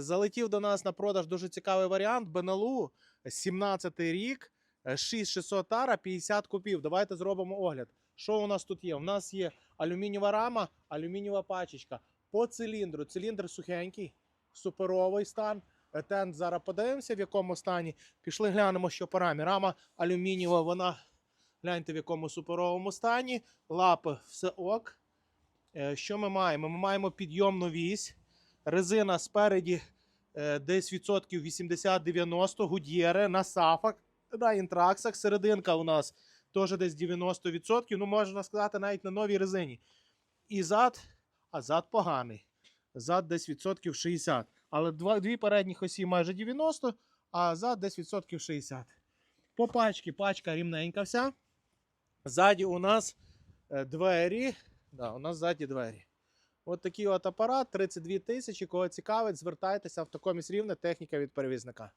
Залетів до нас на продаж дуже цікавий варіант. Бенелу 17 рік, е, 6600 тара, 50 купів. Давайте зробимо огляд. Що у нас тут є? У нас є алюмінієва рама, алюмінієва пачечка. По циліндру. Циліндр сухенький, суперовий стан. Е, Тент зараз подивимося, в якому стані. Пішли глянемо, що по рамі. Рама алюмінієва, вона гляньте в якому суперовому стані. Лапи все ок. Е, Що ми маємо? Ми маємо підйомну вісь. Резина спереді е, десь відсотків 80-90, гудьєри на сафах, на інтраксах. Серединка у нас теж десь 90%. Ну, можна сказати, навіть на новій резині. І зад, а зад поганий. Зад десь відсотків 60. Але дві передніх осі майже 90, а зад десь відсотків 60. По пачці пачка рівненька вся. Ззаді у нас е, двері. Да, у нас ззаді двері. От такий от апарат, 32 тисячі. Кого цікавить, звертайтеся автокоміс рівне, техніка від перевізника.